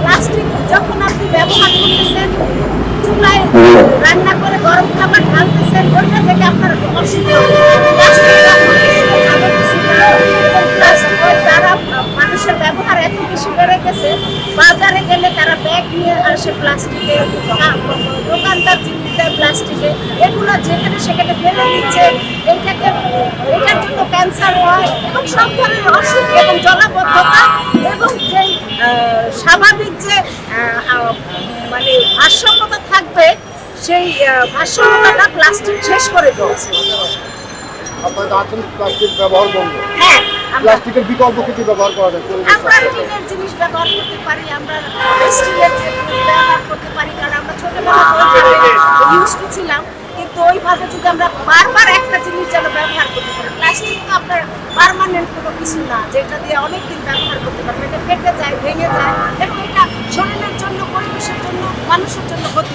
Plastic যখন আপনি ব্যবহার করতেছেন, চুলায় রান্না করে গরম খাবার ঢালতেছেন, ওইটা থেকে আপনার অসুবিধা আছে। বাজারে গেলে তারা ব্যাগ নিয়ে আসে প্লাস্টিকে দোকানদার জিনিস দেয় প্লাস্টিকে এগুলো যেখানে সেখানে ফেলে দিচ্ছে। এইটাকে এটার জন্য ক্যান্সার হয় এবং সব ধরনের অসুখ এবং জলাবদ্ধতা এবং যেই স্বাভাবিক যে মানে ভারসাম্যতা থাকবে সেই ভারসাম্যতা প্লাস্টিক শেষ করে দিয়েছে আপনাদের প্লাস্টিক ব্যবহার বন্ধ। হ্যাঁ। প্লাস্টিকের বিকল্প কিছু ব্যবহার করা যায় আমরা টিনের জিনিস ব্যবহার করতে পারি আমরা স্টিলের ব্যবহার করতে পারি কারণ আমরা ছোটবেলা ইউজ করছিলাম কিন্তু ওইভাবে যদি আমরা বারবার একটা জিনিস যেন ব্যবহার করতে পারি প্লাস্টিক তো আপনার পারমানেন্ট কোনো কিছু না যেটা দিয়ে অনেক দিন ব্যবহার করতে পারবেন। এটা ফেটে যায় ভেঙে যায় এবং এটা শরীরের জন্য পরিবেশের জন্য মানুষের জন্য ক্ষতি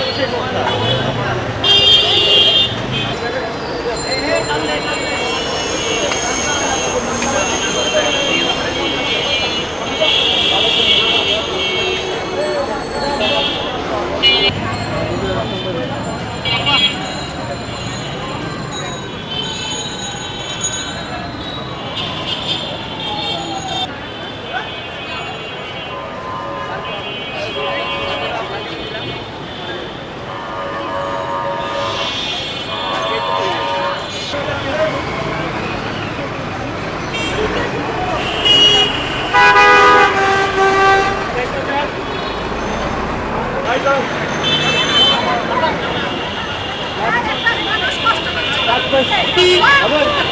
是这种的。你妈不行